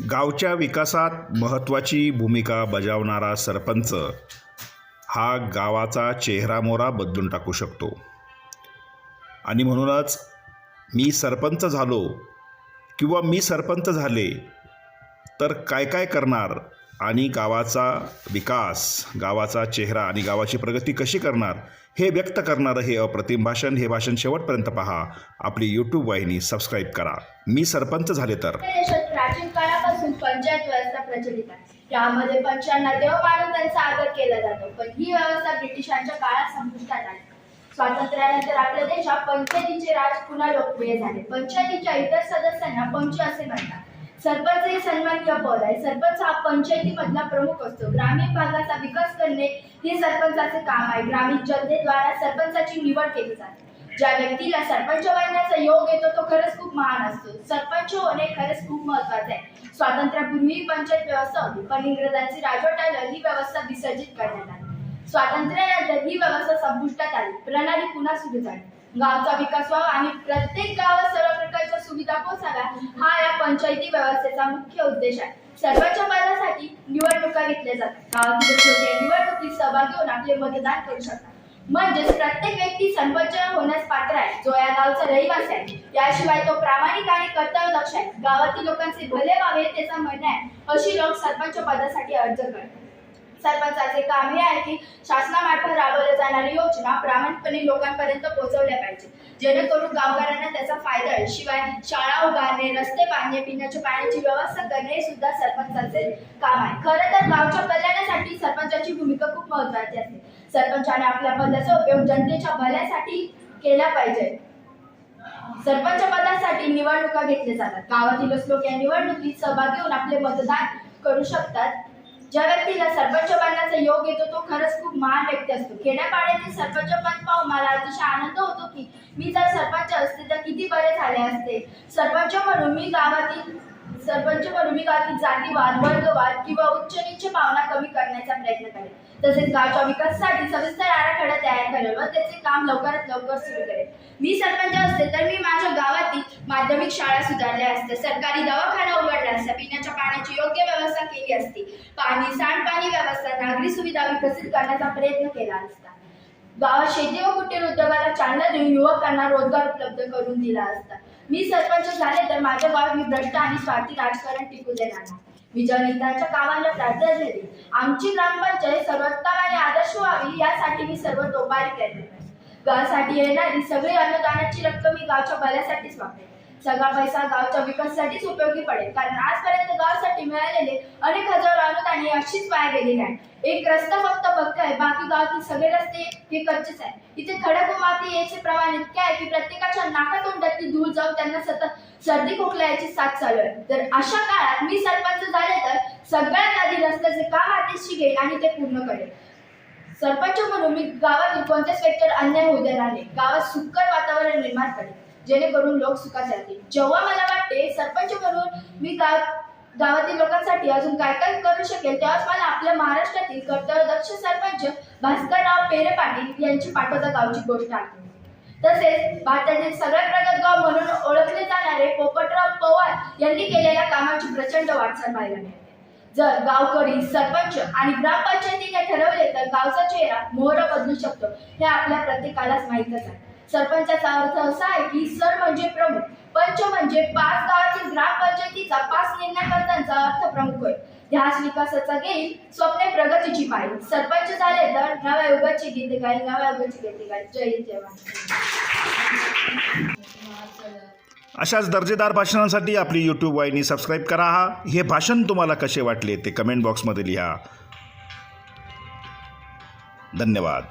गावच्या विकासात महत्त्वाची भूमिका बजावणारा सरपंच हा गावाचा चेहरामोहरा बदलून टाकू शकतो. आणि म्हणूनच मी सरपंच झालो किंवा मी सरपंच झाले तर काय काय करणार आणि गावाचा विकास गावाचा चेहरा आणि गावाची प्रगती कशी करणार हे व्यक्त करणारं हे अप्रतिम भाषण हे भाषण शेवटपर्यंत पहा. आपली यूट्यूब वाहिनी सबस्क्राईब करा. मी सरपंच झाले तर. प्राचीन काळापासून पंचायत व्यवस्था प्रचलित आहे. यामध्ये पंचांना देव मानून त्यांचा आदर केला जातो पण ही व्यवस्था ब्रिटिशांच्या काळात संपुष्टात आली. स्वातंत्र्यानंतर आपल्या देशात पंचायतीचे राज पुन्हा लोकप्रिय झाले. पंचायतीच्या इतर सदस्यांना पंच असे म्हणतात. सरपंच हे सन्माननीय पद आहे. सरपंच हा पंचायतीमधला प्रमुख असतो. ग्रामीण भागाचा विकास करणे हे सरपंचाचे काम आहे. ग्रामीण जनतेद्वारा सरपंचाची निवड केली जाते. ज्या व्यक्तीला सरपंच बनण्याचा योग येतो तो खरंच खूप महान असतो. सरपंच होणे खरंच खूप महत्त्वाचे आहे. स्वातंत्र्यापूर्वी पंचायत व्यवस्था होती पण इंग्रजांची राजवट आल्यावर ही व्यवस्था विसर्जित करण्यात आली. स्वातंत्र्यानंतर ही व्यवस्था संपुष्टात आली. प्रणाली पुन्हा सुरू झाली. गावचा विकास व्हावा आणि प्रत्येक गावात सर्व प्रकारच्या सुविधा पोहोचाव्या हा या पंचायती व्यवस्थेचा मुख्य उद्देश आहे. सर्वांच्या पदासाठी निवडणुका घेतल्या जातात. निवडणुकीत सहभागी होऊन आपले मतदान करू शकतात. म्हणजेच प्रत्येक व्यक्ती सरपंच होण्यास पात्र आहे. जो या गावचा रहिवासी आहे याशिवाय तो प्रामाणिक आणि कर्तव्यदक्ष आहे. गावातील लोकांचे भले व्हावे त्याचा म्हणणं आहे अशी लोक सरपंच पदासाठी अर्ज करतात. सरपंचाचे काम हे आहे की शासनामार्फत राबवल्या जाणारी योजना प्रामाणिकपणे लोकांपर्यंत पोहोचवल्या पाहिजे. जेणेकरून गावकऱ्यांना त्याचा फायदा आहे शिवाय शाळा उभारणे रस्ते बांधणे पिण्याच्या पाण्याची व्यवस्था करणे हे सुद्धा सरपंचाचे काम आहे. खरं तर गावच्या कल्याणासाठी सरपंचाची भूमिका खूप महत्वाची असते. सरपंचाने आपल्या पदाचा उपयोग जनतेच्या भल्यासाठी केला पाहिजे. सरपंच पदासाठी निवडणुका घेतल्या जातात. गावातीलच लोक या निवडणुकीत सहभागी होऊन आपले मतदान करू शकतात. ज्या व्यक्तीला सर्वोच्च बनण्याचा योग येतो तो खरंच खूप महान व्यक्ती असतो. खेड्यापाड्यातील सर्वोच्च पद पाहून मला अतिशय आनंद होतो की मी जर सरपंच असते तर किती बरे झाले असते. सरपंच म्हणून मी गावातील सरपंच म्हणून मी गावातील जातीवाद वर्गवाद किंवा उच्च नीच भावना कमी करण्याचा प्रयत्न करेन. तसेच गावच्या विकासासाठी सविस्तर आराखडा तयार करेल व त्याचे काम लवकरात लवकर सुरू करेल मी सरपंच असते तर मी माझ्या गावातील माध्यमिक शाळा सुधारल्या असत्या. सरकारी दवाखाना उघडला असता. पिण्याच्या पाण्याची योग्य व्यवस्था केली असती. पाणी सांडपाणी व्यवस्था नागरी सुविधा विकसित करण्याचा प्रयत्न केला असता. गावात शेती व कुटीर उद्योगाला चालना देऊन युवकांना रोजगार उपलब्ध करून दिला असता. मी सरपंच झाले तर माझ्या गावात मी भ्रष्ट आणि स्वार्थी राजकारण टिकू देणार नाही. मी जनहिताच्या कामाला प्राधान्य देईल आमची ग्रामपंचायत सर्वोत्तम आणि आदर्श व्हावी यासाठी मी सर्व तोपारी केले. गावासाठी येणारी सगळी अनुदानाची रक्कम मी गावच्या भल्यासाठीच वापरेन सगळा पैसा गावच्या विकासासाठीच उपयोगी पडेल. कारण आजपर्यंत गावासाठी मिळालेले अनेक हजारो अनुदान अशीच वाया गेली आहे एक रस्ता फक्त पक्का आहे बाकी गावातील सगळे रस्ते हे कच्चेच आहे इथे खडक माती याचे प्रमाण इतके आहे की प्रत्येकाच्या नाकातोंडातली धूळ जाऊन त्यांना सतत सर्दी खोकला याची साथ चालू आहे. तर अशा काळात मी सरपंच झाले तर सगळ्यात आधी रस्त्याचे काम हातीशी घेईल आणि ते पूर्ण करेल. सरपंच म्हणून मी गावातील कोणत्याच व्यक्तीवर अन्याय होऊ देणार नाही. गावात सुकर वातावरण निर्माण करेल. जेणेकरून लोक सुखात राहतील. जेव्हा मला वाटते सरपंच म्हणून मी गाव गावातील लोकांसाठी अजून काय काय करू शकेल तेव्हाच मला आपल्या महाराष्ट्रातील कर्तव्यदक्ष सरपंच भास्करराव पेरे पाटील यांची पाठवता गावची गोष्ट आठवते तसेच भारतातील सगळ्यात प्रगत गाव म्हणून ओळखले जाणारे पोपटराव पवार यांनी केलेल्या कामाची प्रचंड वाटचाल पाहायला मिळते. जर गावकरी सरपंच आणि ग्रामपंचायतीने ठरवले तर गावचा चेहरा मोहरा बदलू शकतो हे आपल्या प्रत्येकालाच माहीतच आहे. सरपंचाचा अर्थ असा आहे की सर म्हणजे प्रमुख पंच म्हणजे पाच गावातील ग्रामपंचायतीचा पाच निर्णयकर्त्यांचा अर्थ प्रमुख होय. ध्यास विकासाचा घेईल स्वप्ने प्रगतीची पाहिजे सरपंच झाले तर नव्या युगाची गीते गाईल नव्या युगाची गीते गाईल. जय जय अशाच दर्जेदार भाषणांसाठी आपली यूट्यूब वाहिनी सबस्क्राईब करा हे. भाषण तुम्हाला कसे वाटले ते कमेंट बॉक्समध्ये लिहा. धन्यवाद.